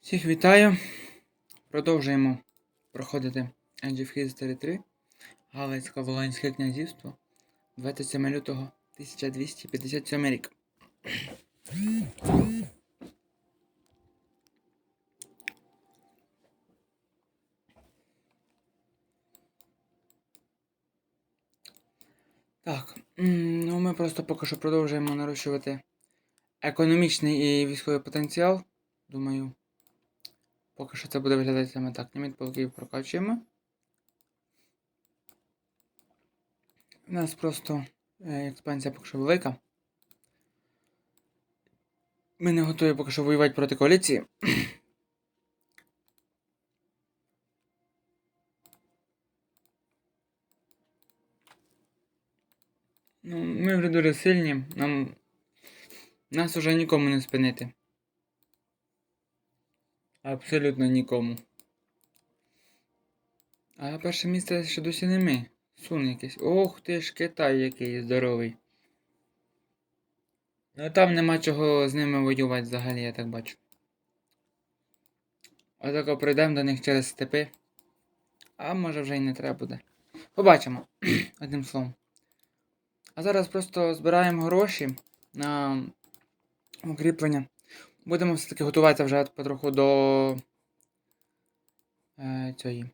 Всіх вітаю. Продовжуємо проходити Age of History 3. Галицько Волинське князівство. 27 лютого 1257 рік. Так, ну ми просто поки що продовжуємо нарощувати економічний і військовий потенціал. Думаю, поки що це буде виглядати саме так. Ліміт полків прокачуємо. У нас просто е, експансія поки що велика. Ми не готові поки що воювати проти коаліції. Ну, ми вже дуже сильні, нам нас уже нікому не спинити. Абсолютно нікому. А перше місце ще досі не ми. Сун якийсь. Ох ти ж Китай який здоровий. Ну там нема чого з ними воювати взагалі, я так бачу. Отако прийдемо до них через степи. А може вже й не треба буде. Побачимо. Одним словом. А зараз просто збираємо гроші на укріплення. Будемо все-таки готуватися вже потроху до е, цієї.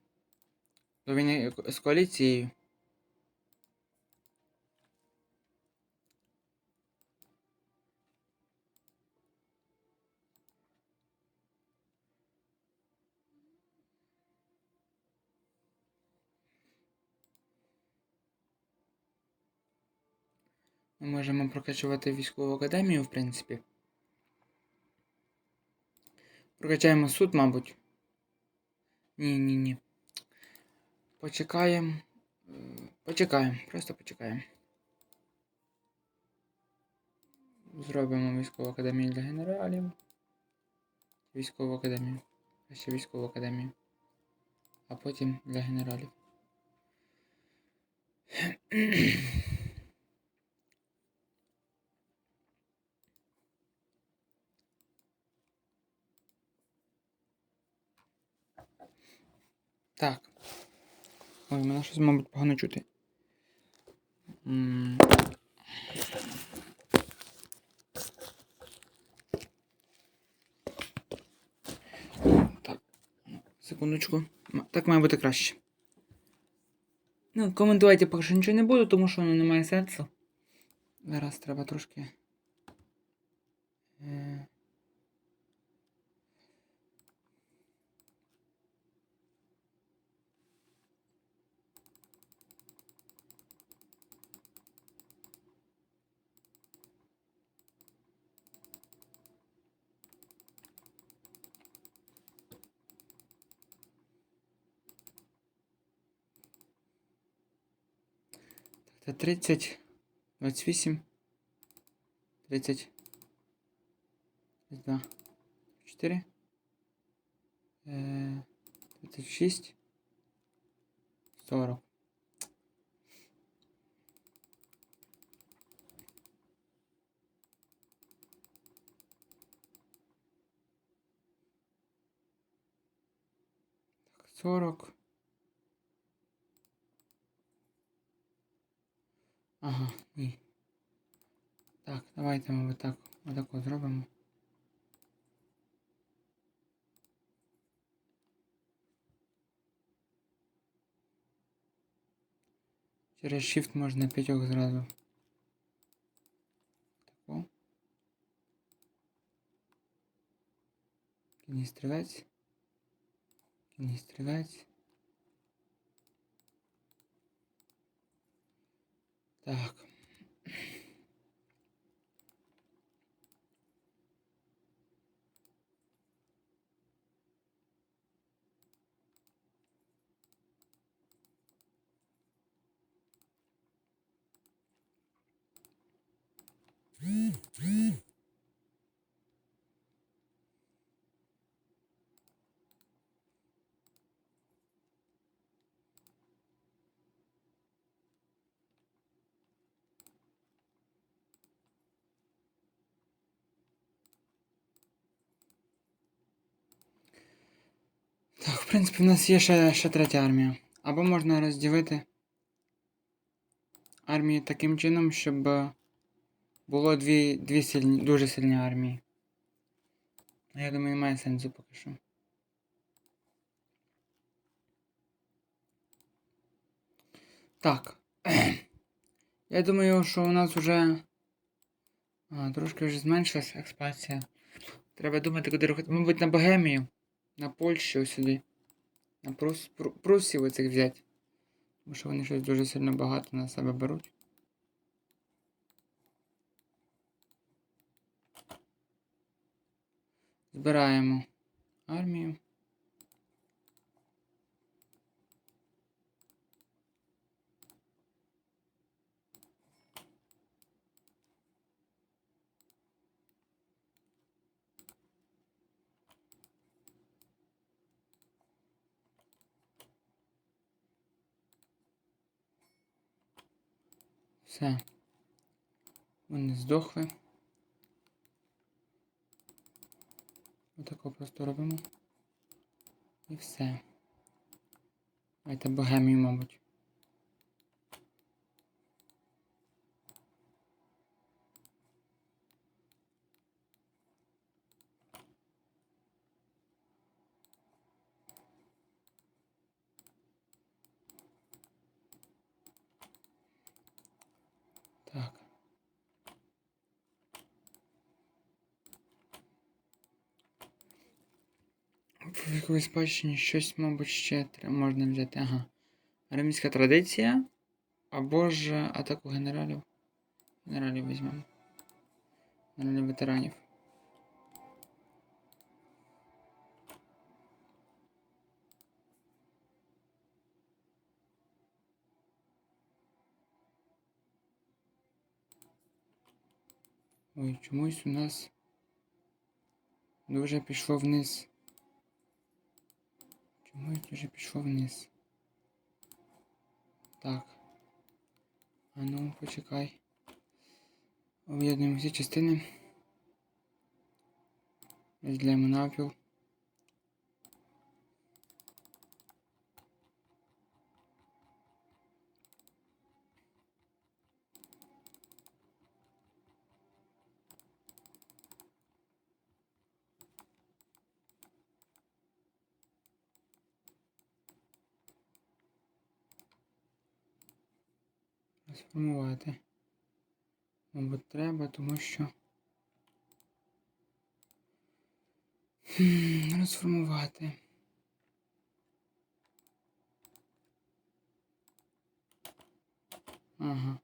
До війни з коаліцією. Ми можемо прокачувати військову академію, в принципі. Прокачаємо суд, мабуть. Ні, ні. Почекаємо. Почекаємо, просто почекаємо. Зробимо військову академію для генералів. Військову академію. А ще військову академію. А потім для генералів. Так. Ой, мене щось, мабуть, погано чути. Так. Секундочку. Так має бути краще. Ну, коментувати поки що нічого не буду, тому що воно не має сенсу. Зараз треба трошки. Це 30, 28, 30, 32, 4, е, 36, 40. Так, 40. Ага, ні. Так, давайте ми отак, отак от зробимо. Через Shift можна п'ятьох зразу. Тако. Кінь стрілець. Кінь стрілець. Так. Mm-hmm. Принципі, в нас є ще, ще третя армія. Або можна розділити армії таким чином, щоб було дві, дві сильні, дуже сильні армії. Я думаю, немає сенсу поки що. Так. Я думаю, що у нас вже а, трошки вже зменшилася експансія. Треба думати, куди рухати. Мабуть, на Богемію, на Польщу сюди. Прус, Пру, Прусів оцих взяти. Тому що вони щось дуже сильно багато на себе беруть. Збираємо армію. Все. Вони здохли. Отако просто робимо. І все. Давайте богемію, мабуть. Так. В віковій спадщині щось, мабуть, ще можна взяти. Ага. Римська традиція. Або ж атаку генералів. Генералів візьмемо. Генералів ветеранів. Ой, чомусь у нас дуже пішло вниз. Чомусь уже пішов вниз. Так. А ну, почекай. Об'єднуємо всі частини. Розділяємо навпіл. Розформувати. Мабуть, треба, тому що. Розформувати. Ага.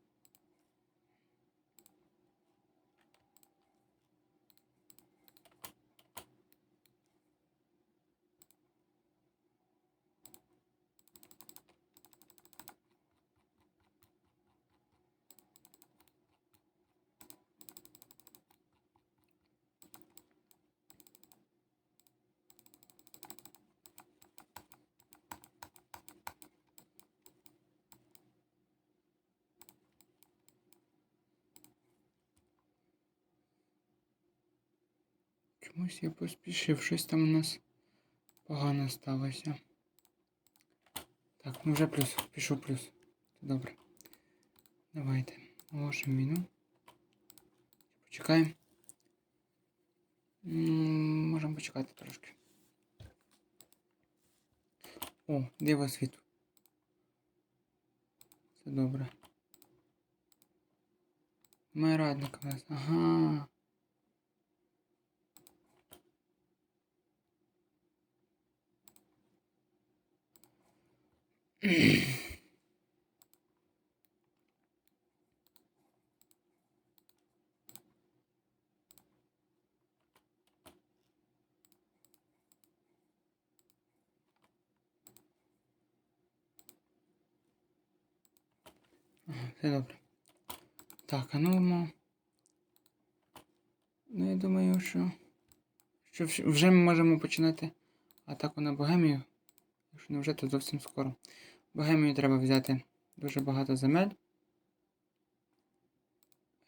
Чомусь я поспішив, щось там у нас погано сталося. Так, ну вже плюс, пішов плюс. Добре. Давайте. Оголошуємо війну. Почекаємо. Можемо почекати трошки. О, диво світу. Це добре. Має радника у нас. Ага. Все добре. Так, а ну. Ну, я думаю, що. Що вже ми можемо починати атаку на Богемію. Якщо не вже, то зовсім скоро. Богемію треба взяти дуже багато земель.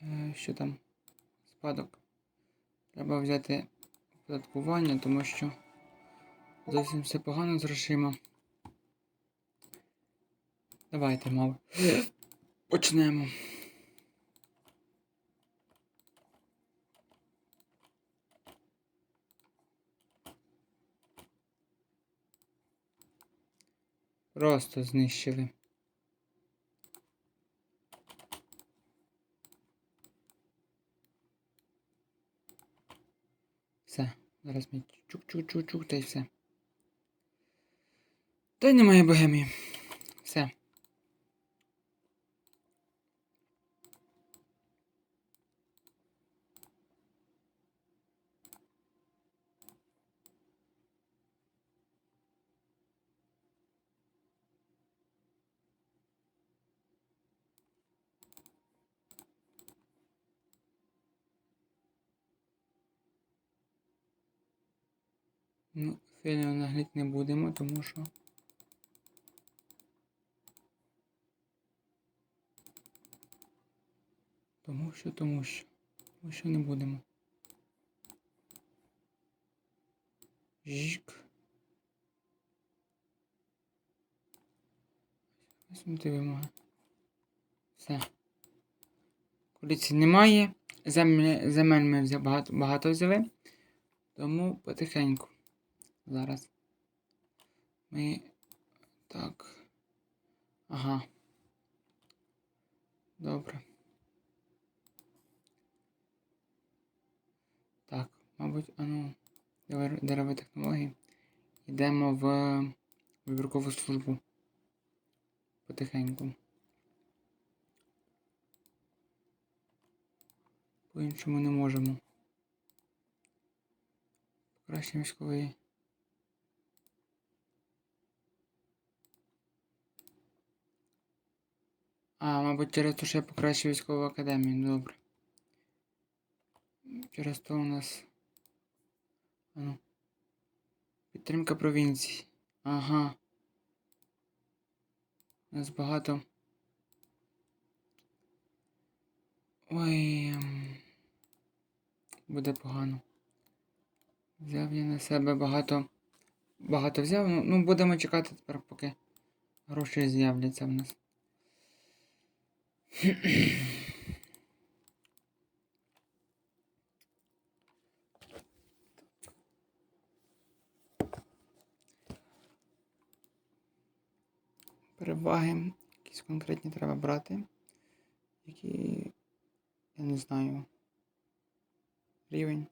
Е, що там? Спадок. Треба взяти оподаткування, тому що Зовсім все погано з грошима. Давайте, мав. Почнемо. Просто знищили. Все. Зараз ми чук-чук-чук-чук, та й все. Та й немає богемії. Все. Ну, сильно наглядь не будемо, тому що. Тому що, тому що. Тому що не будемо. Жік. Висунути вимоги. Все. Коаліції немає. Землі, земель ми багато, багато взяли. Тому потихеньку. Зараз. Ми. Так. Ага. Добре. Так, мабуть, ану, дерев- дерева технології. Йдемо в вибіркову службу. Потихеньку. По-іншому не можемо. Краще військовий. А, мабуть, через те, що я покращив військову академію, добре. Через то у нас. Ану. Підтримка провінцій. Ага. У нас багато. Ой. ем, Буде погано. Взяв я на себе багато. Багато взяв. Ну, ну будемо чекати тепер, поки гроші з'являться в нас. Переваги якісь конкретні треба брати. Які, я не знаю, рівень.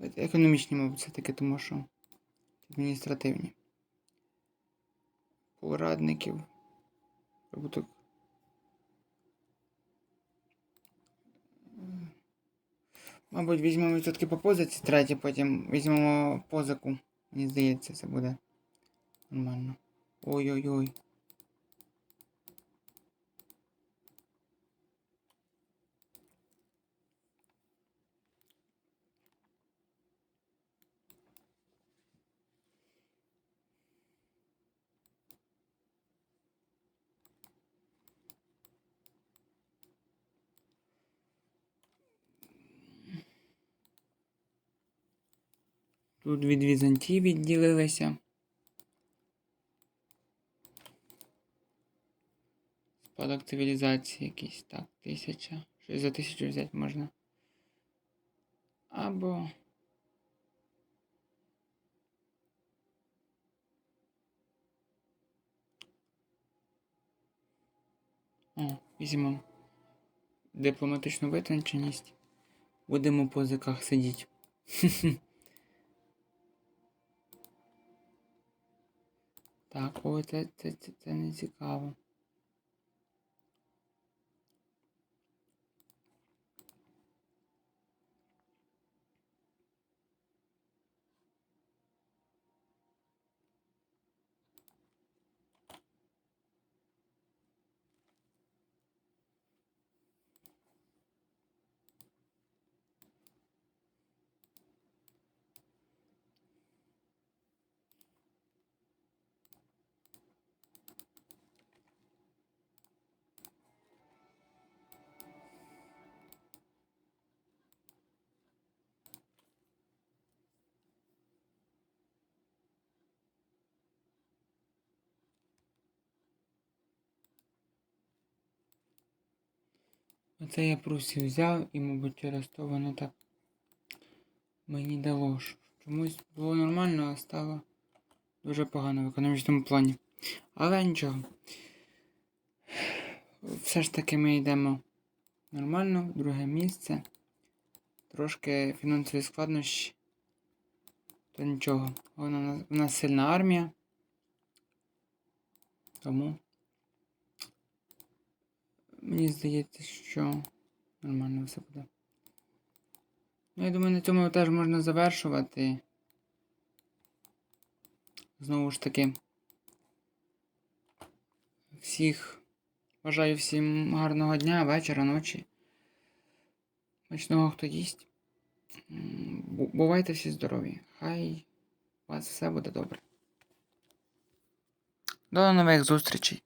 Економічні, мабуть, все-таки, тому що адміністративні. Порадників. Прибуток. Мабуть, візьмемо все-таки по позиці третє, потім візьмемо позику. Мені здається, це буде нормально. Ой-ой-ой. Тут від Візантії відділилися. Спадок цивілізації якийсь. Так, тисяча. Щось за тисячу взяти можна. Або. О, візьмемо дипломатичну витонченість. Будемо по язиках сидіти. Так, ой, це, це, це, це не цікаво. Оце я прусів взяв і, мабуть, через то воно так мені дало. Чомусь було нормально, а стало дуже погано в економічному плані. Але нічого. Все ж таки ми йдемо нормально, друге місце. Трошки фінансові складнощі. То нічого. Вона, у нас сильна армія. Тому мені здається, що нормально все буде. Ну, я думаю, на цьому теж можна завершувати. Знову ж таки. Всіх бажаю всім гарного дня, вечора, ночі. Смачного, хто їсть. Бувайте всі здорові. Хай у вас все буде добре. До нових зустрічей.